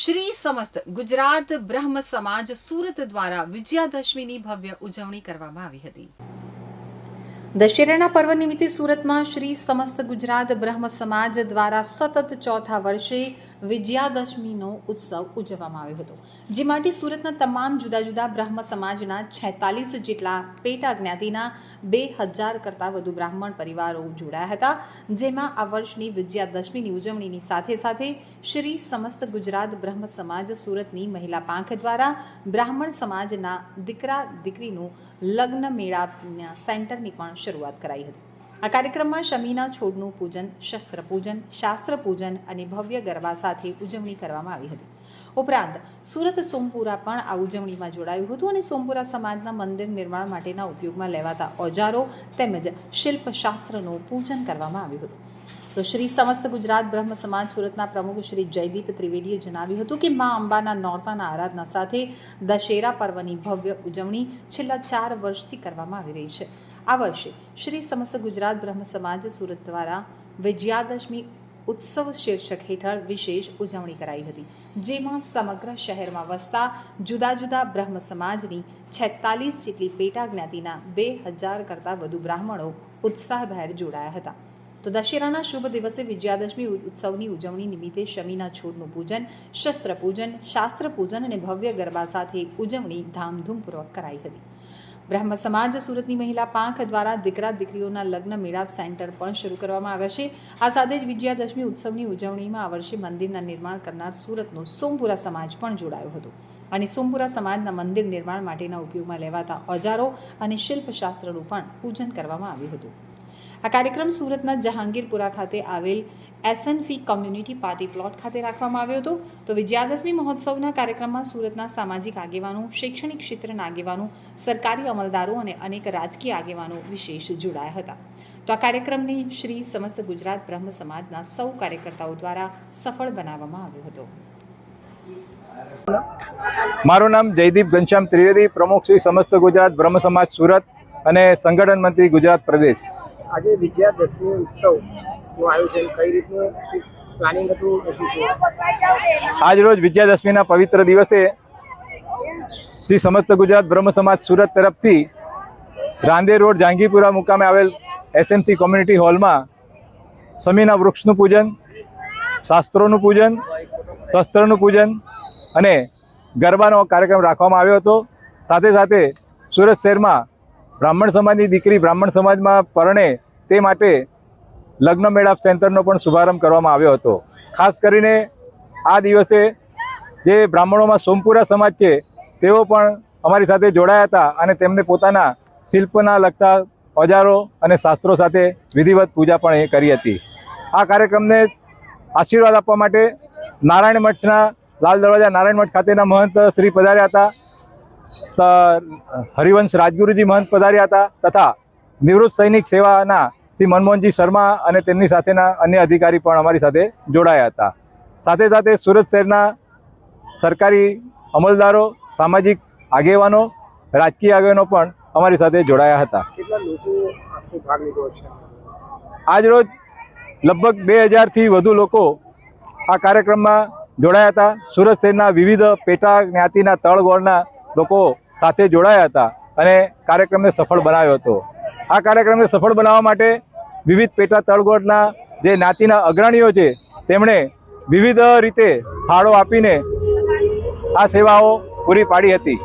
શ્રી સમસ્ત ગુજરાત બ્રહ્મ સમાજ સુરત દ્વારા વિજયાદશમીની ભવ્ય ઉજવણી કરવામાં આવી હતી. દશેરાના પર્વ નિમિત્તે સુરતમાં શ્રી સમસ્ત ગુજરાત બ્રહ્મ સમાજ દ્વારા સતત ચોથા વર્ષે વિજયાદશમીનો ઉત્સવ ઉજવવામાં આવ્યો હતો, જે માટે સુરતના તમામ જુદા જુદા બ્રહ્મ સમાજના છેતાલીસ જેટલા પેટા જ્ઞાતિના બે હજાર કરતાં વધુ બ્રાહ્મણ પરિવારો જોડાયા હતા. જેમાં આ વર્ષની વિજયાદશમીની ઉજવણીની સાથે સાથે શ્રી સમસ્ત ગુજરાત બ્રહ્મ સમાજ સુરતની મહિલા પાંખ દ્વારા બ્રાહ્મણ સમાજના દીકરા દીકરીનું લગ્ન મેળાના સેન્ટરની પણ શરૂઆત કરાઈ હતી. આ કાર્યક્રમમાં શમીના છોડનું પૂજન શસ્ત્ર પૂજન શાસ્ત્ર પૂજન અને ભવ્ય ગરબા સાથે ઉજવણી કરવામાં આવી હતી. ઉપરાંત, સુરત સોમપુરા પણ આ ઉજવણીમાં જોડાયું હતું અને સોમપુરા સમાજના મંદિર નિર્માણ માટેના ઉપયોગમાં લેવાતા ઓજારો તેમજ શિલ્પશાસ્ત્રનું પૂજન કરવામાં આવ્યું હતું. તો શ્રી સમસ્ત ગુજરાત બ્રહ્મ સમાજ સુરતના પ્રમુખ શ્રી જયદીપ ત્રિવેદીએ જણાવ્યું હતું કે મા અંબાના નોરતાના આરાધના સાથે દશેરા પર્વની ભવ્ય ઉજવણી છેલ્લા ચાર વર્ષથી કરવામાં આવી રહી છે. આ વર્ષે શ્રી સમસ્ત ગુજરાત બ્રહ્મ સમાજ સુરત દ્વારા વિજયાદશમી ઉત્સવ શીર્ષક હેઠળ વિશેષ ઉજવણી કરાઈ હતી, જેમાં સમગ્ર શહેરમાં વસતા જુદા જુદા બ્રહ્મ સમાજની છેતાલીસ જેટલી પેટા જ્ઞાતિના બે હજાર કરતાં વધુ બ્રાહ્મણો ઉત્સાહભેર જોડાયા હતા. તો દશેરાના શુભ દિવસે વિજયાદશમી ઉત્સવની ઉજવણી નિમિત્તે શમીના છોડનું પૂજન, શસ્ત્ર પૂજન, શાસ્ત્ર પૂજન અને ભવ્ય ગરબા સાથે ઉજવણી ધામધૂમપૂર્વક કરાઈ હતી. બ્રહ્મ સમાજ સુરતની મહિલા પાંખ દ્વારા દીકરા દીકરીઓના લગ્ન મેળાપ સેન્ટર પણ શરૂ કરવામાં આવ્યા છે. આ સાથે જ વિજયાદશમી ઉત્સવની ઉજવણીમાં આ વર્ષે મંદિરના નિર્માણ કરનાર સુરતનો સોમપુરા સમાજ પણ જોડાયો હતો. અને સોમપુરા સમાજના મંદિર નિર્માણ માટેના ઉપયોગમાં લેવાતા ઓજારો અને શિલ્પશાસ્ત્રનું પણ પૂજન કરવામાં આવ્યું હતું. આ કાર્યક્રમ સુરતના જહાંગીરપુરા ખાતે આવેલ એસએમસી કોમ્યુનિટી પાર્ટી પ્લોટ ખાતે રાખવામાં આવ્યો હતો. તો વિજયાદશમી મહોત્સવના કાર્યક્રમમાં સુરતના સામાજિક આગેવાનો, શૈક્ષણિક ક્ષેત્રના આગેવાનો, સરકારી અમલદારો અને અનેક રાજકીય આગેવાનો વિશેષ જોડાયા હતા. તો આ કાર્યક્રમને શ્રી સમસ્ત ગુજરાત બ્રહ્મ સમાજના સૌ કાર્યકર્તાઓ દ્વારા સફળ બનાવવામાં આવ્યો હતો. મારું નામ જયદીપ ઘનશ્યામ ત્રિવેદી, પ્રમુખ શ્રી સમસ્ત ગુજરાત બ્રહ્મ સમાજ સુરત અને સંગઠન મંત્રી ગુજરાત પ્રદેશ. આજે વિજયાદશમી ઉત્સવનું આયોજન કઈ રીતનું શું પ્લાનિંગ હતું શું છે? આજ રોજ વિજયાદશમીના પવિત્ર દિવસે શ્રી સમસ્ત ગુજરાત બ્રહ્મ સમાજ સુરત તરફથી રાંદે રોડ જાંગીપુરા મુકામે આવેલ એસએમસી કોમ્યુનિટી હોલમાં સમીના વૃક્ષનું પૂજન, શાસ્ત્રોનું પૂજન, શસ્ત્રનું પૂજન અને ગરબાનો કાર્યક્રમ રાખવામાં આવ્યો હતો. સાથે સાથે સુરત શહેરમાં બ્રાહ્મણ સમાજની દીકરી બ્રાહ્મણ સમાજમાં પરણે તે માટે લગ્ન મેળાપ સેન્ટરનો પણ શુભારંભ કરવામાં આવ્યો હતો. ખાસ કરીને આ દિવસે જે બ્રાહ્મણોમાં સોમપુરા સમાજ છે, તેઓ પણ અમારી સાથે જોડાયા હતા અને તેમને પોતાના શિલ્પના લગતા ઓજારો અને શાસ્ત્રો સાથે વિધિવત પૂજા પણ એ કરી હતી. આ કાર્યક્રમને આશીર્વાદ આપવા માટે નારાયણ મઠના લાલ દરવાજા નારાયણ મઠ ખાતેના મહંત શ્રી પધાર્યા હતા. હરિવંશ રાજગુરુજી મહંત પધાર્યા હતા તથા નિવૃત્ત સૈનિક સેવાના શ્રી મનમોહનજી શર્મા અને તેમની સાથેના અન્ય અધિકારી પણ અમારી સાથે જોડાયા હતા. સાથે સાથે સુરત શહેરના સરકારી અમલદારો સામાજિક આગેવાનો રાજકીય આગેવાનો પણ અમારી સાથે જોડાયા હતા. કેટલા લોકો આખો ભાગ લીધો છે આજ રોજ લગભગ બે હજારથી વધુ લોકો આ કાર્યક્રમમાં જોડાયા હતા. સુરત શહેરના વિવિધ પેટા જ્ઞાતિના તળગોળના લોકો સાથે જોડાયા હતા અને કાર્યક્રમને સફળ બનાવ્યો હતો. આ કાર્યક્રમને સફળ બનાવવા માટે વિવિધ પેટા તળગોળના જે જ્ઞાતિના અગ્રણીઓ છે, તેમણે વિવિધ રીતે ફાળો આપીને આ સેવાઓ પૂરી પાડી હતી.